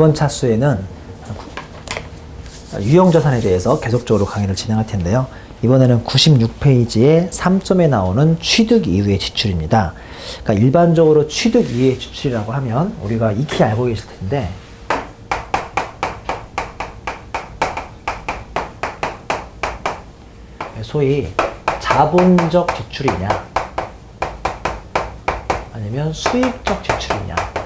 이번 차수에는 유형 자산에 대해서 계속적으로 강의를 진행할 텐데요. 이번에는 96페이지에 3점에 나오는 취득 이후의 지출입니다. 그러니까 일반적으로 취득 이후의 지출이라고 하면 우리가 익히 알고 계실 텐데 소위 자본적 지출이냐 아니면 수익적 지출이냐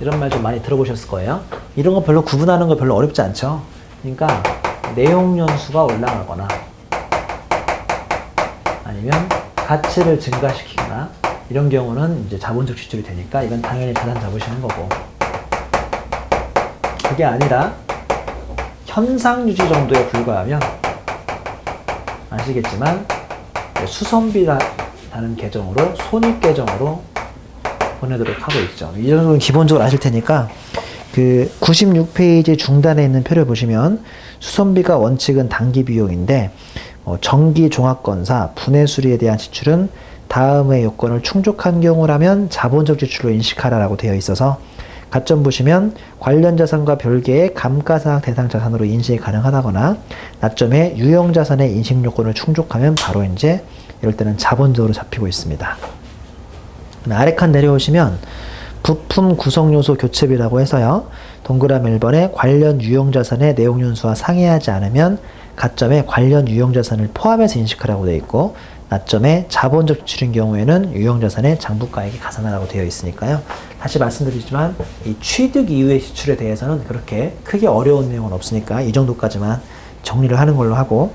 이런 말 좀 많이 들어보셨을 거예요. 이런 거 별로 구분하는 거 별로 어렵지 않죠. 그러니까 내용 연수가 올라가거나 아니면 가치를 증가시키거나 이런 경우는 이제 자본적 지출이 되니까 이건 당연히 자산 잡으시는 거고 그게 아니라 현상 유지 정도에 불과하면 아시겠지만 수선비라는 계정으로 손익 계정으로 보내도록 하고 있죠. 이 정도는 기본적으로 아실 테니까 그 96페이지 중단에 있는 표를 보시면 수선비가 원칙은 단기 비용인데 어, 정기 종합건사 분해 수리에 대한 지출은 다음의 요건을 충족한 경우라면 자본적 지출로 인식하라라고 되어 있어서 가점 보시면 관련 자산과 별개의 감가상각 대상 자산으로 인식이 가능하다거나 나점에 유형 자산의 인식 요건을 충족하면 바로 이제 이럴 때는 자본적으로 잡히고 있습니다. 아래 칸 내려오시면 부품 구성 요소 교체비라고 해서요. 동그라미 1번에 관련 유형 자산의 내용 연수와 상회하지 않으면 가점에 관련 유형 자산을 포함해서 인식하라고 되어 있고 나점에 자본적 지출인 경우에는 유형 자산의 장부가액이 가산하라고 되어 있으니까요. 다시 말씀드리지만 이 취득 이후의 지출에 대해서는 그렇게 크게 어려운 내용은 없으니까 이 정도까지만 정리를 하는 걸로 하고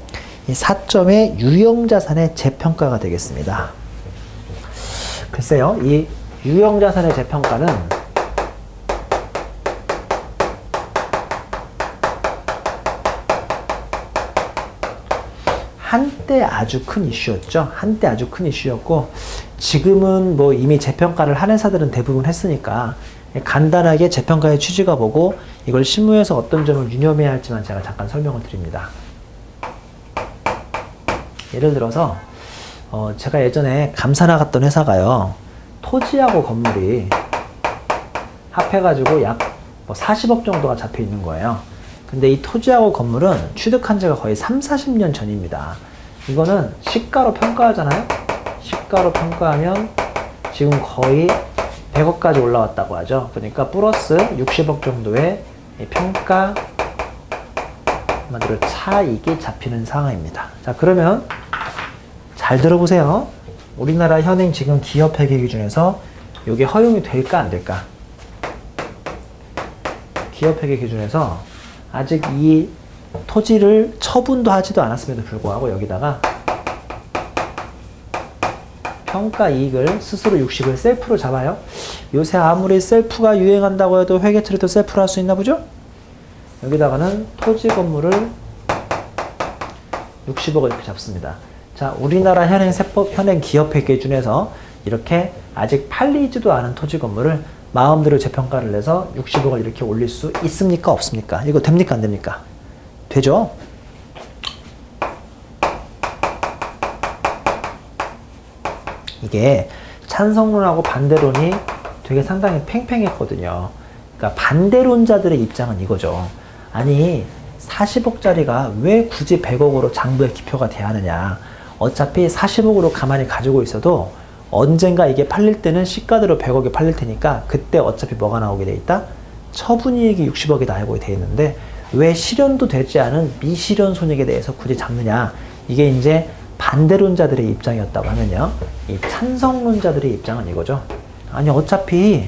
이 4점의 유형 자산의 재평가가 되겠습니다. 글쎄요, 이 유형 자산의 재평가는 한때 아주 큰 이슈였죠. 한때 아주 큰 이슈였고 지금은 뭐 이미 재평가를 한 회사들은 대부분 했으니까 간단하게 재평가의 취지가 보고 이걸 실무에서 어떤 점을 유념해야 할지만 제가 잠깐 설명을 드립니다. 예를 들어서 어 제가 예전에 감사 나갔던 회사가요. 토지하고 건물이 합해가지고 약뭐 40억 정도가 잡혀 있는 거예요. 근데 이 토지하고 건물은 취득한 지가 거의 3, 40년 전입니다. 이거는 시가로 평가하잖아요? 시가로 평가하면 지금 거의 100억까지 올라왔다고 하죠. 그러니까 플러스 60억 정도의 평가 한마디로 차익이 잡히는 상황입니다. 자, 그러면 잘 들어보세요. 우리나라 현행 지금 기업 회계 기준에서 이게 허용이 될까 안 될까? 기업 회계 기준에서 아직 이 토지를 처분도 하지도 않았음에도 불구하고 여기다가 평가 이익을 스스로 60을 셀프로 잡아요. 요새 아무리 셀프가 유행한다고 해도 회계 처리도 셀프로 할 수 있나 보죠? 여기다가는 토지 건물을 60억을 이렇게 잡습니다. 자, 우리나라 현행 세법, 현행 기업회계 기준에서 이렇게 아직 팔리지도 않은 토지 건물을 마음대로 재평가를 해서 60억을 이렇게 올릴 수 있습니까? 없습니까? 이거 됩니까? 안 됩니까? 되죠? 이게 찬성론하고 반대론이 되게 상당히 팽팽했거든요. 그러니까 반대론자들의 입장은 이거죠. 아니, 40억짜리가 왜 굳이 100억으로 장부에 기표가 돼야 하느냐. 어차피 40억으로 가만히 가지고 있어도 언젠가 이게 팔릴 때는 시가대로 100억에 팔릴 테니까 그때 어차피 뭐가 나오게 돼 있다? 처분이익이 60억이 나오게 돼 있는데 왜 실현도 되지 않은 미실현 손익에 대해서 굳이 잡느냐? 이게 이제 반대론자들의 입장이었다고 하면요. 이 찬성론자들의 입장은 이거죠. 아니, 어차피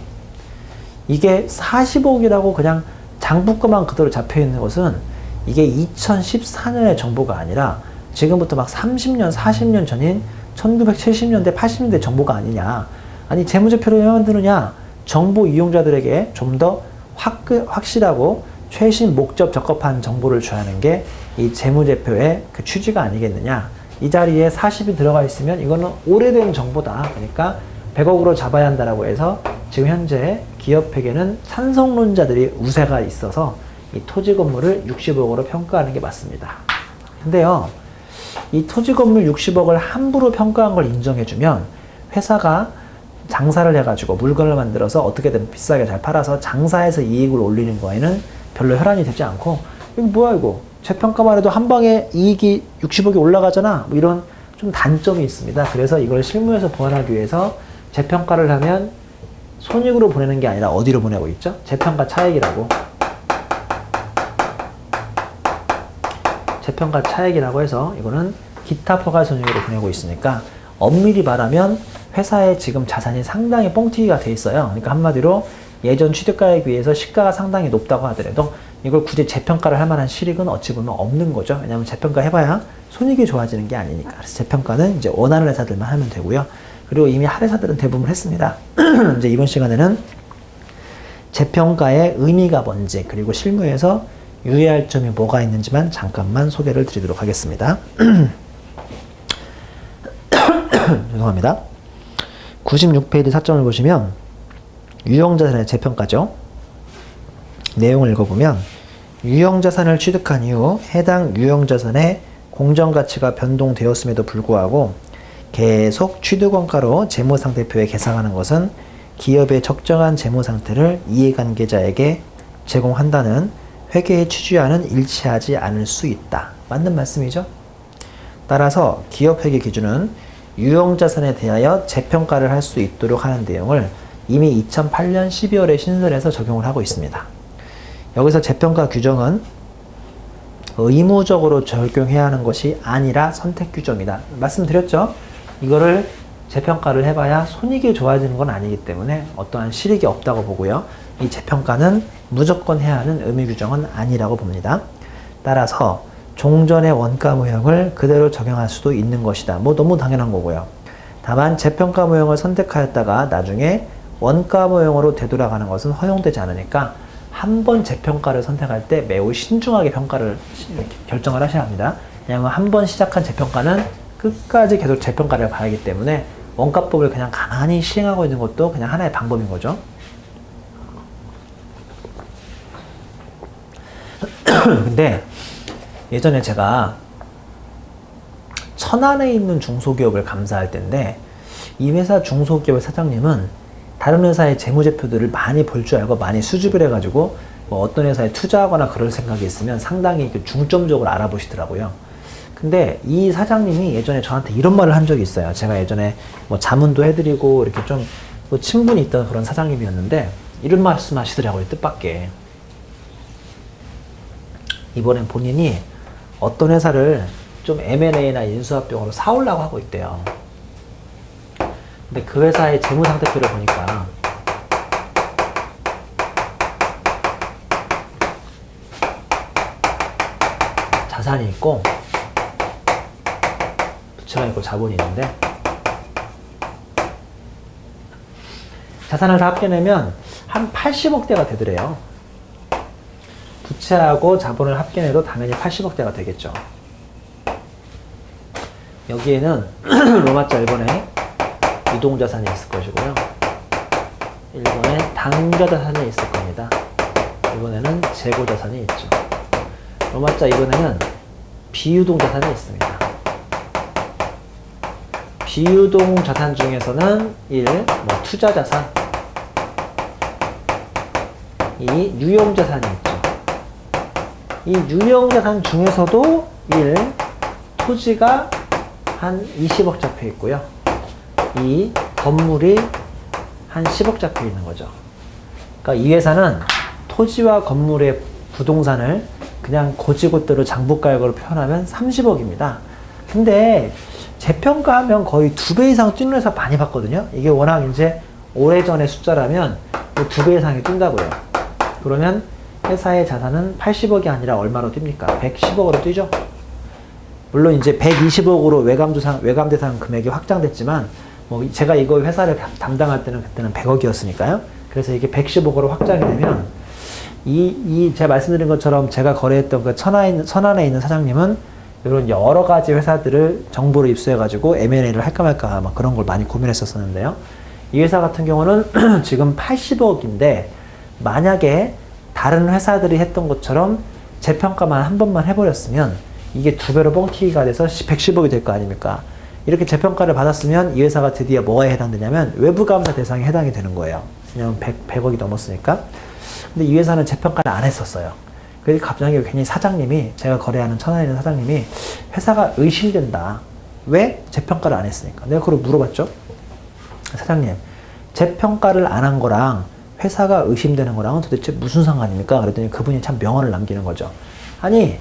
이게 40억이라고 그냥 장부가만 그대로 잡혀 있는 것은 이게 2014년의 정보가 아니라 지금부터 막 30년, 40년 전인 1970년대, 80년대 정보가 아니냐. 아니, 재무제표를 왜 만드느냐? 정보 이용자들에게 좀 더 확실하고 최신 목적 적합한 정보를 줘야 하는 게 이 재무제표의 그 취지가 아니겠느냐. 이 자리에 40이 들어가 있으면 이거는 오래된 정보다. 그러니까 100억으로 잡아야 한다라고 해서 지금 현재 기업회계는 찬성론자들이 우세가 있어서 이 토지 건물을 60억으로 평가하는 게 맞습니다. 근데요, 이 토지 건물 60억을 함부로 평가한 걸 인정해주면 회사가 장사를 해가지고 물건을 만들어서 어떻게든 비싸게 잘 팔아서 장사해서 이익을 올리는 거에는 별로 혈안이 되지 않고 이거 뭐야 이거 재평가만 해도 한 방에 이익이 60억이 올라가잖아 뭐 이런 좀 단점이 있습니다. 그래서 이걸 실무에서 보완하기 위해서 재평가를 하면 손익으로 보내는 게 아니라 어디로 보내고 있죠? 재평가 차액이라고 재평가 차액이라고 해서 이거는 기타 포괄 손익으로 보내고 있으니까 엄밀히 말하면 회사의 지금 자산이 상당히 뻥튀기가 돼 있어요. 그러니까 한마디로 예전 취득가에 비해서 시가가 상당히 높다고 하더라도 이걸 굳이 재평가를 할 만한 실익은 어찌 보면 없는 거죠. 왜냐하면 재평가 해봐야 손익이 좋아지는 게 아니니까. 그래서 재평가는 이제 원하는 회사들만 하면 되고요. 그리고 이미 할 회사들은 대부분 했습니다. 이제 이번 시간에는 재평가의 의미가 뭔지 그리고 실무에서 유의할 점이 뭐가 있는지만 잠깐만 소개를 드리도록 하겠습니다. 죄송합니다. 96페이지 사점을 보시면 유형자산의 재평가죠. 내용을 읽어보면 유형자산을 취득한 이후 해당 유형자산의 공정가치가 변동되었음에도 불구하고 계속 취득원가로 재무상태표에 계상하는 것은 기업의 적정한 재무상태를 이해관계자에게 제공한다는 회계의 취지와는 일치하지 않을 수 있다. 맞는 말씀이죠? 따라서 기업 회계 기준은 유형 자산에 대하여 재평가를 할 수 있도록 하는 내용을 이미 2008년 12월에 신설해서 적용을 하고 있습니다. 여기서 재평가 규정은 의무적으로 적용해야 하는 것이 아니라 선택 규정이다. 말씀드렸죠? 이거를 재평가를 해봐야 손익이 좋아지는 건 아니기 때문에 어떠한 실익이 없다고 보고요. 이 재평가는 무조건 해야 하는 의무 규정은 아니라고 봅니다. 따라서 종전의 원가 모형을 그대로 적용할 수도 있는 것이다. 뭐 너무 당연한 거고요. 다만 재평가 모형을 선택하였다가 나중에 원가 모형으로 되돌아가는 것은 허용되지 않으니까 한 번 재평가를 선택할 때 매우 신중하게 평가를 결정을 하셔야 합니다. 왜냐하면 한 번 시작한 재평가는 끝까지 계속 재평가를 봐야 하기 때문에 원가법을 그냥 가만히 시행하고 있는 것도 그냥 하나의 방법인 거죠. 근데 예전에 제가 천안에 있는 중소기업을 감사할 때인데 이 회사 중소기업의 사장님은 다른 회사의 재무제표들을 많이 볼 줄 알고 많이 수집을 해가지고 뭐 어떤 회사에 투자하거나 그럴 생각이 있으면 상당히 그 중점적으로 알아보시더라고요. 근데 이 사장님이 예전에 저한테 이런 말을 한 적이 있어요. 제가 예전에 뭐 자문도 해드리고 이렇게 좀 뭐 친분이 있던 그런 사장님이었는데 이런 말씀 하시더라고요. 뜻밖의. 이번엔 본인이 어떤 회사를 좀 M&A나 인수합병으로 사오려고 하고 있대요. 근데 그 회사의 재무상태표를 보니까 자산이 있고 부채가 있고 자본이 있는데 자산을 다 합계내면 한 80억대가 되더래요. 부채하고 자본을 합계내도 당연히 80억대가 되겠죠. 여기에는 로마자 1번에 유동자산이 있을 것이고요. 1번에 당좌자산이 있을 겁니다. 이번에는 재고자산이 있죠. 로마자 2번에는 비유동자산이 있습니다. 비유동 자산 중에서는 1. 뭐 투자자산 2. 유용자산이 있죠. 이 유형 자산 중에서도 1. 토지가 한 20억 잡혀 있고요. 2. 건물이 한 10억 잡혀 있는 거죠. 그러니까 이 회사는 토지와 건물의 부동산을 그냥 고지고대로 장부가액으로 표현하면 30억입니다. 근데 재평가하면 거의 두 배 이상 뛰는 회사 많이 봤거든요. 이게 워낙 이제 오래전의 숫자라면 두 배 이상이 뛴다고요. 그러면 회사의 자산은 80억이 아니라 얼마로 뜁니까? 110억으로 뛰죠. 물론 이제 120억으로 외감주상 외감 대상 금액이 확장됐지만 뭐 제가 이거 회사를 담당할 때는 그때는 100억이었으니까요. 그래서 이게 110억으로 확장이 되면 이, 이 제가 말씀드린 것처럼 제가 거래했던 그 천안에, 천안에 있는 사장님은 이런 여러 가지 회사들을 정보를 입수해가지고 M&A를 할까 말까 막 그런 걸 많이 고민했었었는데요. 이 회사 같은 경우는 지금 80억인데 만약에 다른 회사들이 했던 것처럼 재평가만 한 번만 해버렸으면 이게 두 배로 뻥튀기가 돼서 110억이 될 거 아닙니까? 이렇게 재평가를 받았으면 이 회사가 드디어 뭐에 해당되냐면 외부 감사 대상에 해당이 되는 거예요. 왜냐면 100, 100 억이 넘었으니까. 근데 이 회사는 재평가를 안 했었어요. 그래서 갑자기 괜히 사장님이 제가 거래하는 천안에 있는 사장님이 회사가 의심된다. 왜 재평가를 안 했으니까. 내가 그걸 물어봤죠. 사장님, 재평가를 안 한 거랑 회사가 의심되는 거랑은 도대체 무슨 상관입니까? 그랬더니 그분이 참 명언을 남기는 거죠. 아니,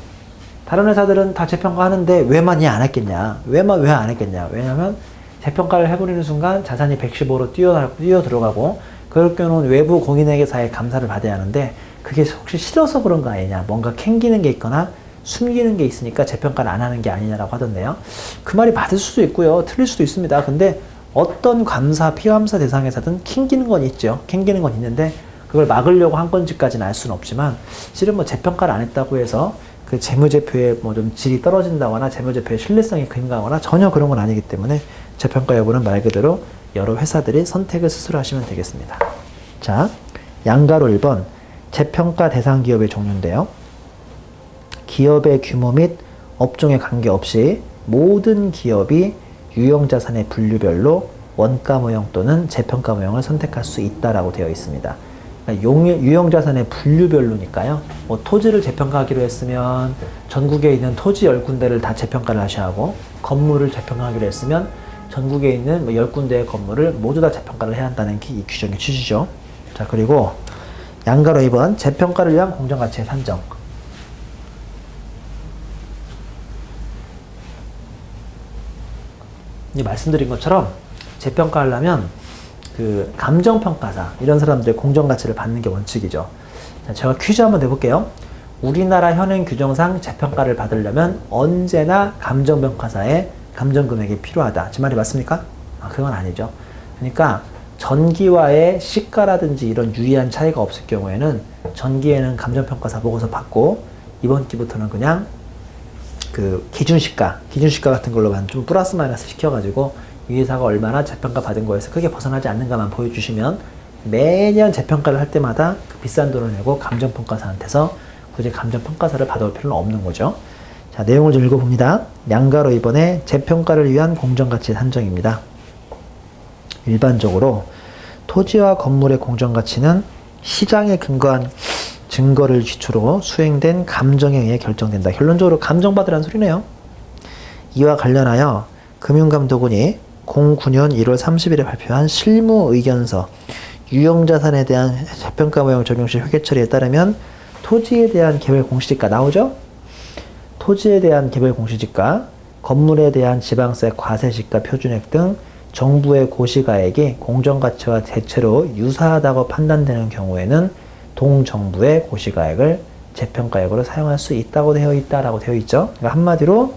다른 회사들은 다 재평가하는데 왜만 이 안 했겠냐? 왜만 왜 안 했겠냐? 왜냐하면 재평가를 해버리는 순간 자산이 115로 뛰어, 뛰어 들어가고 그럴 경우는 외부 공인회계사의 감사를 받아야 하는데 그게 혹시 싫어서 그런 거 아니냐? 뭔가 캥기는 게 있거나 숨기는 게 있으니까 재평가를 안 하는 게 아니냐라고 하던데요. 그 말이 맞을 수도 있고요. 틀릴 수도 있습니다. 근데 어떤 감사, 피감사 대상에서든 캥기는 건 있죠. 캥기는 건 있는데 그걸 막으려고 한 건지까지는 알 수는 없지만 실은 뭐 재평가를 안 했다고 해서 그 재무제표의 뭐 좀 질이 떨어진다거나 재무제표의 신뢰성이 금가거나 전혀 그런 건 아니기 때문에 재평가 여부는 말 그대로 여러 회사들이 선택을 스스로 하시면 되겠습니다. 자, 양가로 1번 재평가 대상 기업의 종류인데요. 기업의 규모 및 업종에 관계없이 모든 기업이 유형자산의 분류별로 원가 모형 또는 재평가 모형을 선택할 수 있다라고 되어 있습니다. 그러니까 용- 유형자산의 분류별로니까요. 뭐 토지를 재평가하기로 했으면 전국에 있는 토지 10군데를 다 재평가를 하셔야 하고 건물을 재평가하기로 했으면 전국에 있는 뭐 10군데의 건물을 모두 다 재평가를 해야 한다는 게 이 규정의 취지죠. 자, 그리고 양가로 2번 재평가를 위한 공정가치의 산정. 이 말씀드린 것처럼 재평가하려면 그 감정평가사 이런 사람들의 공정가치를 받는 게 원칙이죠. 자, 제가 퀴즈 한번 내볼게요. 우리나라 현행 규정상 재평가를 받으려면 언제나 감정평가사의 감정금액이 필요하다. 제 말이 맞습니까? 아, 그건 아니죠. 그러니까 전기와의 시가라든지 이런 유의한 차이가 없을 경우에는 전기에는 감정평가사 보고서 받고 이번 기부터는 그냥 그 기준시가, 기준시가 같은 걸로만 좀 플러스 마이너스 시켜가지고 이 회사가 얼마나 재평가 받은 거에서 크게 벗어나지 않는가만 보여주시면 매년 재평가를 할 때마다 그 비싼 돈을 내고 감정평가사한테서 굳이 감정평가사를 받아올 필요는 없는 거죠. 자, 내용을 좀 읽어봅니다. 양가로 이번에 재평가를 위한 공정가치 산정입니다. 일반적으로 토지와 건물의 공정가치는 시장에 근거한 증거를 기초로 수행된 감정에 의해 결정된다. 결론적으로 감정받으라는 소리네요. 이와 관련하여 금융감독원이 09년 1월 30일에 발표한 실무 의견서 유형자산에 대한 재평가 모형 적용 시 회계 처리에 따르면 토지에 대한 개별 공시지가 나오죠? 토지에 대한 개별 공시지가, 건물에 대한 지방세 과세지가 표준액 등 정부의 고시가액이 공정가치와 대체로 유사하다고 판단되는 경우에는 동정부의 고시가액을 재평가액으로 사용할 수 있다고 되어 있다라고 되어 있죠. 그러니까 한마디로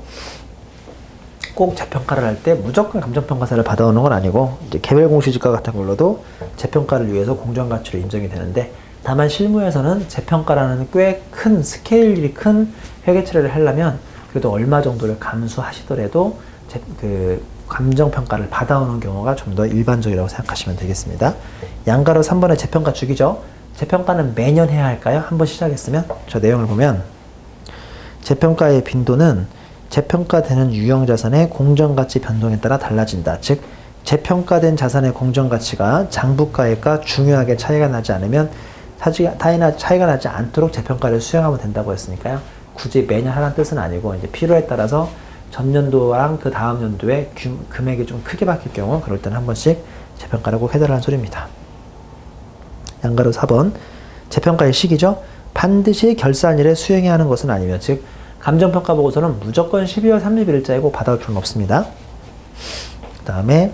꼭 재평가를 할 때 무조건 감정평가사를 받아오는 건 아니고 이제 개별 공시지가 같은 걸로도 재평가를 위해서 공정가치로 인정이 되는데 다만 실무에서는 재평가라는 꽤 큰 스케일이 큰 회계 처리를 하려면 그래도 얼마 정도를 감수하시더라도 제- 그 감정평가를 받아오는 경우가 좀 더 일반적이라고 생각하시면 되겠습니다. 양가로 3번의 재평가 주기죠. 재평가는 매년 해야 할까요? 한번 시작했으면 저 내용을 보면 재평가의 빈도는 재평가되는 유형 자산의 공정가치 변동에 따라 달라진다. 즉, 재평가된 자산의 공정가치가 장부가액과 중요하게 차이가 나지 않으면 타이나 차이가 나지 않도록 재평가를 수행하면 된다고 했으니까요. 굳이 매년 하라는 뜻은 아니고 이제 필요에 따라서 전년도랑 그 다음 연도에 규- 금액이 좀 크게 바뀔 경우 그럴 때는 한 번씩 재평가를 꼭 해달라는 소리입니다. 양가로 4번 재평가의 시기죠. 반드시 결산일에 수행해야 하는 것은 아니며 즉 감정평가 보고서는 무조건 12월 30일자이고 받아올 필요는 없습니다. 그 다음에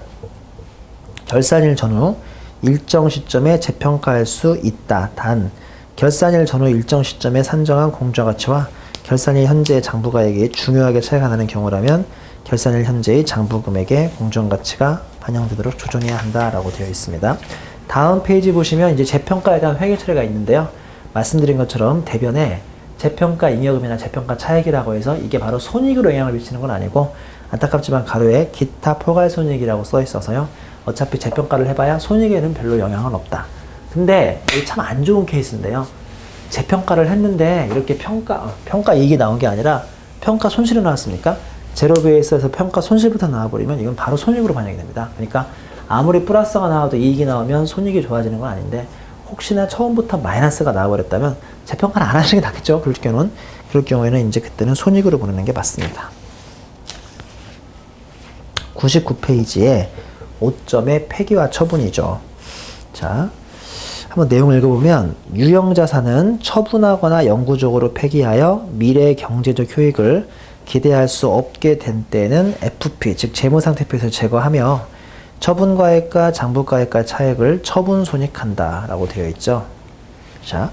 결산일 전후 일정 시점에 재평가할 수 있다. 단 결산일 전후 일정 시점에 산정한 공정 가치와 결산일 현재의 장부가액이 중요하게 차이가 나는 경우라면 결산일 현재의 장부금액의 공정 가치가 반영되도록 조정해야 한다라고 되어 있습니다. 다음 페이지 보시면 이제 재평가에 대한 회계 처리가 있는데요. 말씀드린 것처럼 대변에 재평가 잉여금이나 재평가 차액이라고 해서 이게 바로 손익으로 영향을 미치는 건 아니고 안타깝지만 가로에 기타 포괄 손익이라고 써 있어서요. 어차피 재평가를 해봐야 손익에는 별로 영향은 없다. 근데 이게 참 안 좋은 케이스인데요. 재평가를 했는데 이렇게 평가 어, 평가 이익이 나온 게 아니라 평가 손실이 나왔습니까? 제로 베이스에서 평가 손실부터 나와버리면 이건 바로 손익으로 반영이 됩니다. 그러니까 아무리 플러스가 나와도 이익이 나오면 손익이 좋아지는 건 아닌데 혹시나 처음부터 마이너스가 나와버렸다면 재평가를 안 하시는 게 낫겠죠. 그럴 경우는 그럴 경우에는 이제 그때는 손익으로 보는 게 맞습니다. 99페이지에 5점의 폐기와 처분이죠. 자, 한번 내용을 읽어보면 유형자산은 처분하거나 영구적으로 폐기하여 미래 경제적 효익을 기대할 수 없게 된 때는 FP, 즉 재무상태표에서 제거하며 처분가액과 장부가액과 차액을 처분 손익한다 라고 되어 있죠. 자,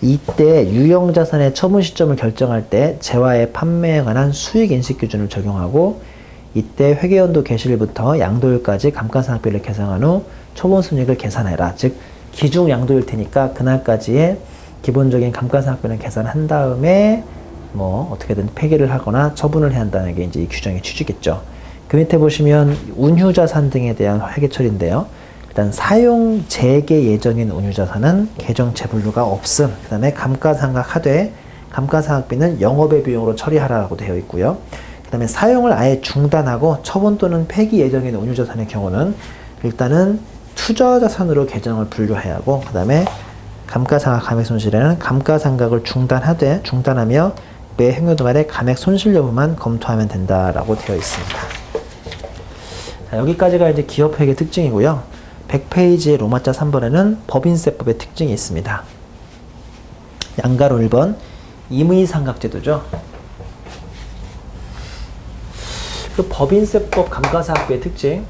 이때 유형자산의 처분 시점을 결정할 때 재화의 판매에 관한 수익 인식 기준을 적용하고 이때 회계연도 개시일부터 양도일까지 감가상각비를 계산한 후 처분 손익을 계산해라. 즉 기중 양도일 테니까 그날까지의 기본적인 감가상각비를 계산한 다음에 뭐 어떻게든 폐기를 하거나 처분을 해야 한다는 게 이제 이 규정의 취지겠죠. 그 밑에 보시면 운휴자산 등에 대한 회계처리인데요. 일단 사용 재개 예정인 운휴자산은 계정 재분류가 없음. 그 다음에 감가상각 하되 감가상각비는 영업의 비용으로 처리하라고 되어 있고요. 그 다음에 사용을 아예 중단하고 처분 또는 폐기 예정인 운유자산의 경우는 일단은 투자자산으로 계정을 분류해야 하고 그 다음에 감가상각 감액 손실에는 감가상각을 중단하되 중단하며 매 행여도 말에 감액 손실 여부만 검토하면 된다라고 되어 있습니다. 자, 여기까지가 이제 기업회계 특징이고요. 100페이지의 로마자 3번에는 법인세법의 특징이 있습니다. 양가로 1번 임의상각제도죠. 그 법인세법 감가상각비의 특징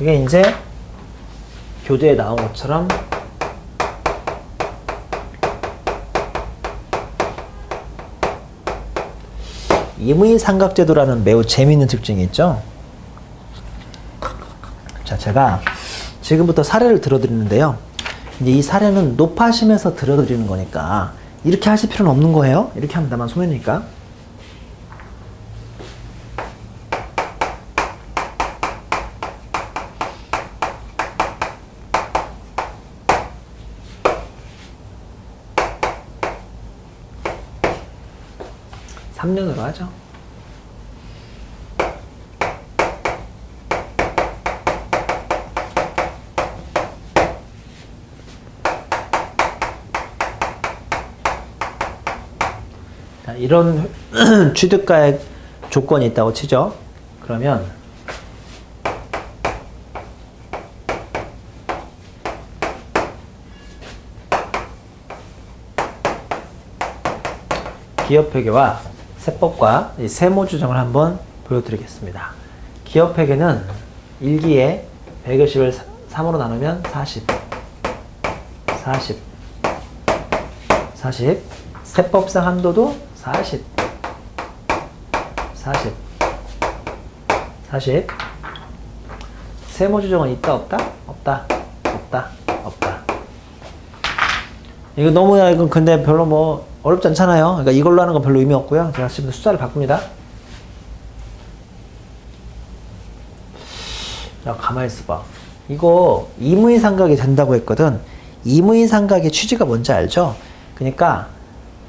이게 이제 교재에 나온 것처럼 임의 삼각제도라는 매우 재미있는 특징이 있죠. 자, 제가 지금부터 사례를 들어드리는데요. 이제 이 사례는 높아심에서 들어드리는 거니까 이렇게 하실 필요는 없는 거예요. 이렇게 하면 나만 손해니까. 삼년으로 하죠. 자, 이런 취득가액 조건이 있다고 치죠. 그러면 기업회계와 세법과 이 세모주정을 한번 보여드리겠습니다. 기업회계는 1기에 120을 3으로 나누면 40, 40, 40, 세법상 한도도 40, 40, 40. 세모주정은 있다 없다? 없다, 없다, 없다. 이거 너무 이건 근데 별로 뭐 어렵지 않잖아요. 그러니까 이걸로 하는 건 별로 의미 없고요. 제가 지금 숫자를 바꿉니다. 자, 가만히 있어봐. 이거 임의상각이 된다고 했거든. 임의상각의 취지가 뭔지 알죠? 그러니까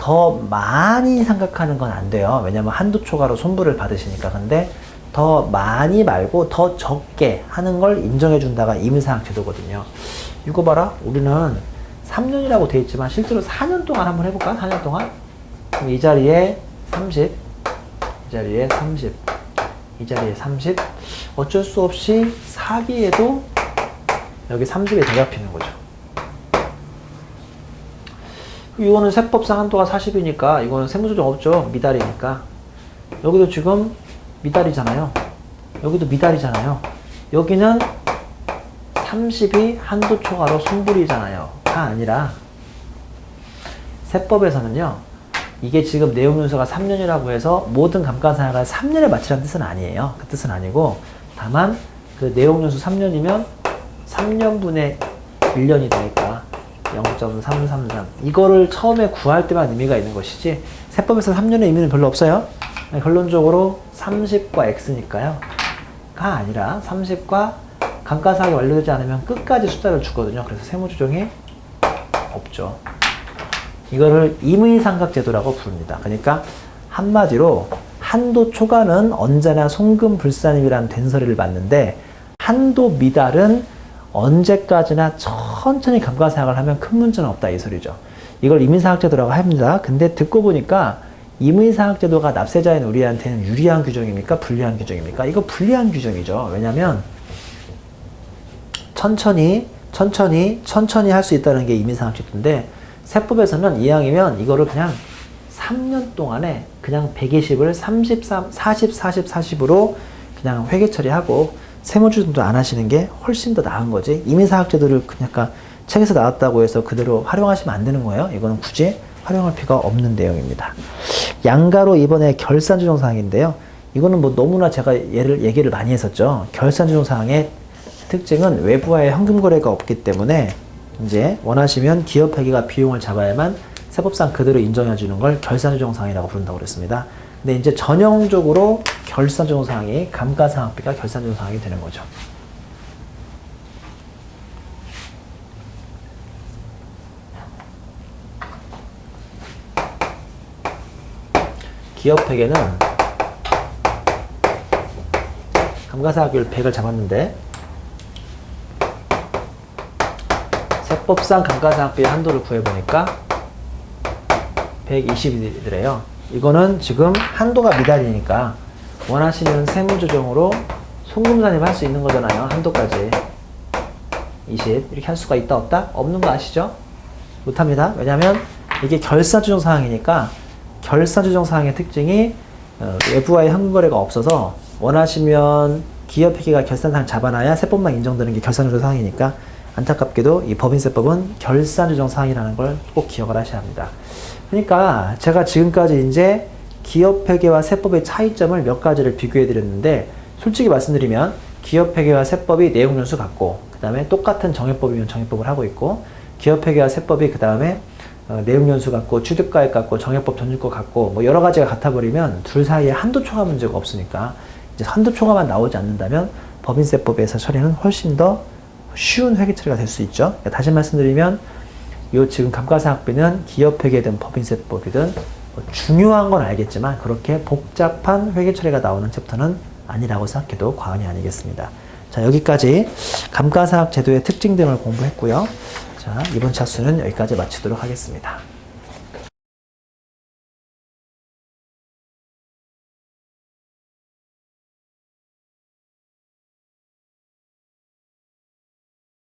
더 많이 생각하는 건 안 돼요. 왜냐면 한두 초과로 손부를 받으시니까. 근데 더 많이 말고 더 적게 하는 걸 인정해 준다가 임의상각 제도거든요. 이거 봐라. 우리는 3년이라고 돼 있지만 실제로 4년 동안 한번 해볼까? 4년 동안? 그럼 이 자리에 30, 이 자리에 30, 이 자리에 30. 어쩔 수 없이 사기에도 여기 30에 대잡히는 거죠. 이거는 세법상 한도가 40이니까 이거는 세무조정 없죠. 미달이니까. 여기도 지금 미달이잖아요. 여기도 미달이잖아요. 여기는 30이 한도 초과로 손불이잖아요. 가 아니라 세법에서는요. 이게 지금 내용 문서가 3년이라고 해서 모든 감가상각을 3년에 마치라는 뜻은 아니에요. 그 뜻은 아니고 다만 그 내용 연수 3년이면 3년분의 1년이 되니까 0.333 이거를 처음에 구할 때만 의미가 있는 것이지 세법에서 3년의 의미는 별로 없어요. 결론적으로 30과 x니까요. 아니라 30과 감가상각이 완료되지 않으면 끝까지 숫자를 주거든요. 그래서 세무조정이 없죠. 이거를 임의삼각제도라고 부릅니다. 그러니까 한마디로 한도 초과는 언제나 송금불산임이라는 된서리를 받는데 한도 미달은 언제까지나 천천히 감가상각을 하면 큰 문제는 없다 이 소리죠. 이걸 임의사학제도라고 합니다. 근데 듣고 보니까 임의사학제도가 납세자인 우리한테는 유리한 규정입니까? 불리한 규정입니까? 이거 불리한 규정이죠. 왜냐하면 천천히 천천히 천천히 할 수 있다는 게 임의사학제도인데 세법에서는 이왕이면 이거를 그냥 3년 동안에 그냥 120을 33, 40, 40, 40으로 그냥 회계 처리하고 세무조정도 안 하시는 게 훨씬 더 나은 거지. 임의사학제도를 그냥 책에서 나왔다고 해서 그대로 활용하시면 안 되는 거예요. 이거는 굳이 활용할 필요가 없는 내용입니다. 양가로 이번에 결산조정 사항인데요. 이거는 뭐 너무나 제가 얘를 얘기를 많이 했었죠. 결산조정 사항의 특징은 외부와의 현금 거래가 없기 때문에 이제 원하시면 기업 회계가 비용을 잡아야만 세법상 그대로 인정해 주는 걸 결산조정 사항이라고 부른다고 그랬습니다. 근데 이제 전형적으로 결산조정 사항이 감가상각비가 결산조정 사항이 되는 거죠. 기업 회계는 감가상각비를 100을 잡았는데 세법상 감가상각비의 한도를 구해보니까 120이더래요. 이거는 지금 한도가 미달이니까 원하시는 세무 조정으로 송금산임 할수 있는 거잖아요. 한도까지. 20 이렇게 할 수가 있다 없다? 없는 거 아시죠? 못합니다. 왜냐하면 이게 결산조정 사항이니까 결산조정 사항의 특징이 어, 외부와의 현금 거래가 없어서 원하시면 기업 회계가 결산사항 잡아놔야 세법만 인정되는 게 결산 조정 사항이니까 안타깝게도 이 법인세법은 결산 조정 사항이라는 걸 꼭 기억을 하셔야 합니다. 그러니까 제가 지금까지 이제 기업 회계와 세법의 차이점을 몇 가지를 비교해 드렸는데 솔직히 말씀드리면 기업 회계와 세법이 내용 연수 같고 그다음에 똑같은 정해법이면 정해법을 하고 있고 기업 회계와 세법이 그다음에 어, 내용 연수 같고 취득가액 같고 정해법 전유권 같고 뭐 여러 가지가 같아 버리면 둘 사이에 한도 초과 문제가 없으니까 이제 한도 초과만 나오지 않는다면 법인세법에서 처리는 훨씬 더 쉬운 회계 처리가 될 수 있죠. 그러니까 다시 말씀드리면 요 지금 감가상각비는 기업 회계든 법인세법이든 뭐 중요한 건 알겠지만 그렇게 복잡한 회계 처리가 나오는 챕터는 아니라고 생각해도 과언이 아니겠습니다. 자 여기까지 감가상각 제도의 특징 등을 공부했고요. 자 이번 차수는 여기까지 마치도록 하겠습니다.